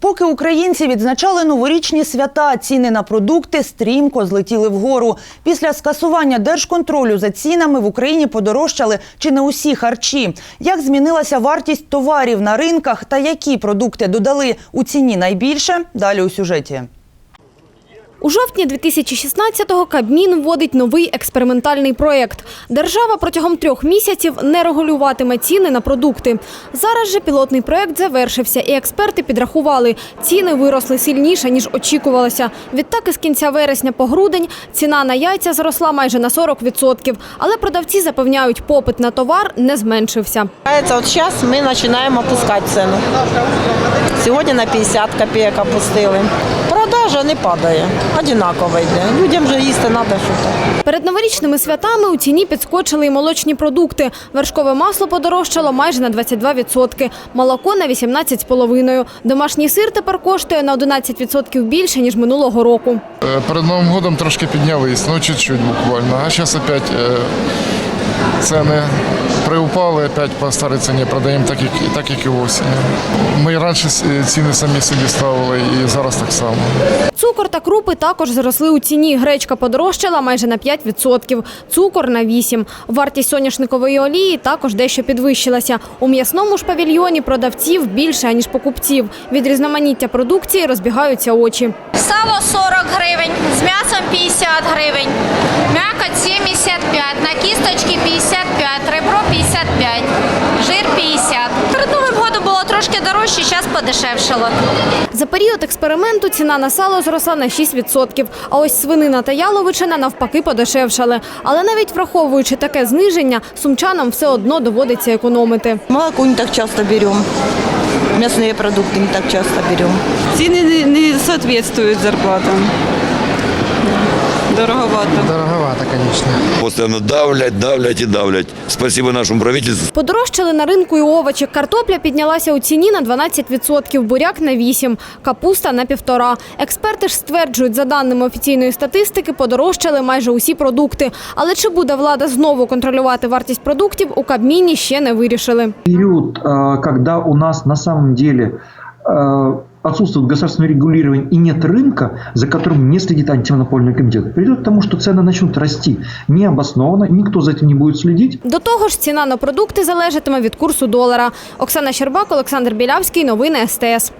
Поки українці відзначали новорічні свята, ціни на продукти стрімко злетіли вгору. Після скасування держконтролю за цінами в Україні подорожчали чи не усі харчі. Як змінилася вартість товарів на ринках та які продукти додали у ціні найбільше? Далі у сюжеті. У жовтні 2016-го Кабмін вводить новий експериментальний проєкт. Держава протягом трьох місяців не регулюватиме ціни на продукти. Зараз же пілотний проєкт завершився, і експерти підрахували, ціни виросли сильніше, ніж очікувалося. Відтак із кінця вересня по грудень ціна на яйця зросла майже на 40%. Але продавці запевняють, попит на товар не зменшився. Это вот сейчас мы начинаем опускать цену. Сьогодні на 50 копійок опустили. Продажа не падає, одинаково йде. Людям же їсти треба щось. Перед новорічними святами у ціні підскочили і молочні продукти. Вершкове масло подорожчало майже на 22%, молоко на 18,5%. Домашній сир тепер коштує на 11% більше, ніж минулого року. Е, Перед Новим годом трошки піднялись, ну чуть-чуть буквально. А зараз опять е, ціни приупали, опять по старій ціні продаємо так, як, так, як і осінь. Ми раніше ціни самі собі ставили, і зараз так само. Цукор та крупи також зросли у ціні. Гречка подорожчала майже на 5%, цукор на 8%. Вартість соняшникової олії також дещо підвищилася. У м'ясному ж павільйоні продавців більше, ніж покупців. Від різноманіття продукції розбігаються очі. Сало 40 гривень, з м'ясом 50 гривень, м'якоть 75, на кісточки 55, ребро 55, жир 50. Перед Новим годом було трошки дорожче, зараз подешевшало. За період експерименту ціна на сало зросла на 6%, а ось свинина та яловичина навпаки подешевшали. Але навіть враховуючи таке зниження, сумчанам все одно доводиться економити. Молоко не так часто берем. Мясные продукты не так часто берем. Цены не, не соответствуют зарплатам. Дороговато. Дороговато, конечно. Постоянно давлять, давлять и давлять. Спасибо нашему правительству. Подорожчали на ринку і овочі. Картопля піднялася у ціні на 12%, буряк на 8%, капуста на 1,5%. Експерти ж стверджують, за даними офіційної статистики, подорожчали майже усі продукти. Але чи буде влада знову контролювати вартість продуктів, у Кабміні ще не вирішили. Период, э, когда у нас на самом деле э, отсутствует государственное регулирование и нет рынка, за которым не следит антимонопольный комитет, приведет к тому, что цены начнут расти необоснованно, никто за этим не будет следить. До того ж, ціна на продукти залежатиме від курсу долара. Оксана Щербак, Олександр Білявський. Новини СТС.